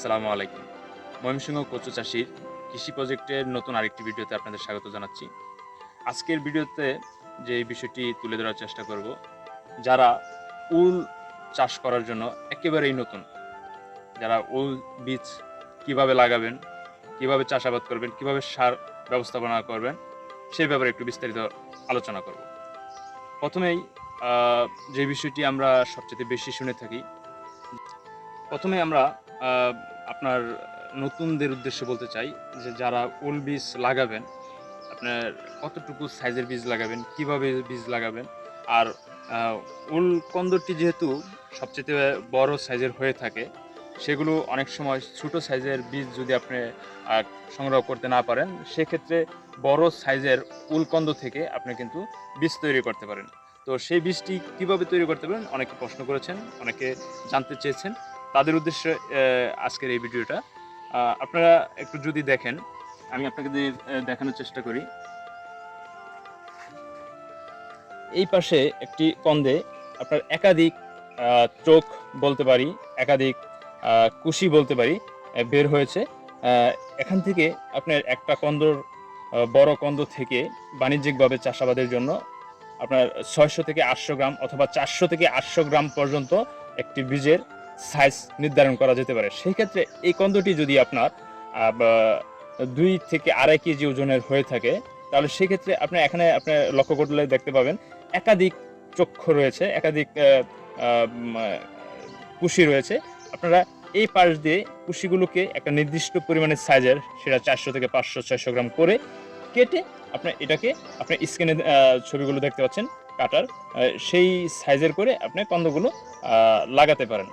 আসসালামু আলাইকুম। ময়মনসিংহ কচু চাষির কৃষি প্রজেক্টের নতুন আরেকটি ভিডিওতে আপনাদের স্বাগত জানাচ্ছি। আজকের ভিডিওতে যে বিষয়টি তুলে ধরার চেষ্টা করব, যারা উল চাষ করার জন্য একেবারেই নতুন, যারা উল বীজ কীভাবে লাগাবেন, কীভাবে চাষাবাদ করবেন, কীভাবে সার ব্যবস্থাপনা করবেন সেই ব্যাপারে একটু বিস্তারিত আলোচনা করব। প্রথমেই যে বিষয়টি আমরা সবচেয়ে বেশি শুনে থাকি, প্রথমে আমরা আপনার নতুনদের উদ্দেশ্যে বলতে চাই যে যারা উল বীজ লাগাবেন, আপনার কতটুকু সাইজের বীজ লাগাবেন, কীভাবে বীজ লাগাবেন, আর উল কন্দরটি যেহেতু সবচেয়ে বড় সাইজের হয়ে থাকে, সেগুলো অনেক সময় ছোট সাইজের বীজ যদি আপনি সংগ্রহ করতে না পারেন, সেক্ষেত্রে বড় সাইজের উলকন্দ থেকে আপনি কিন্তু বীজ তৈরি করতে পারেন। তো সেই বীজটি কীভাবে তৈরি করতে পারেন? অনেকে প্রশ্ন করেছেন, অনেকে জানতে চেয়েছেন। তাদের উদ্দেশ্যে আজকের এই ভিডিওটা। আপনারা একটু যদি দেখেন আমি আপনাকে যদি, দেখানোর চেষ্টা করি। এই পাশে একটি কন্দে আপনার একাধিক চোখ বলতে পারি একাধিক কুশি বলতে পারি বের হয়েছে। এখান থেকে আপনার একটা কন্দর বড় কন্দ থেকে বাণিজ্যিকভাবে চাষাবাদের জন্য আপনার ছয়শো থেকে আটশো গ্রাম অথবা চারশো থেকে আটশো গ্রাম পর্যন্ত একটি বীজের সাইজ নির্ধারণ করা যেতে পারে। সেই ক্ষেত্রে এই কন্দটি যদি আপনার দুই থেকে আড়াই কেজি ওজনের হয়ে থাকে, তাহলে সেক্ষেত্রে আপনি এখানে আপনি লক্ষ্য করলে দেখতে পাবেন একাধিক চক্ষু রয়েছে, একাধিক কুশি রয়েছে। আপনারা এই পাশ দিয়ে কুশিগুলোকে একটা নির্দিষ্ট পরিমাণের সাইজের সেটা চারশো থেকে পাঁচশো, ছয়শো গ্রাম করে কেটে আপনার এটাকে আপনার স্ক্রিনে ছবিগুলো দেখতে পাচ্ছেন, কাটার সেই সাইজের করে আপনি কন্দগুলো লাগাতে পারেন।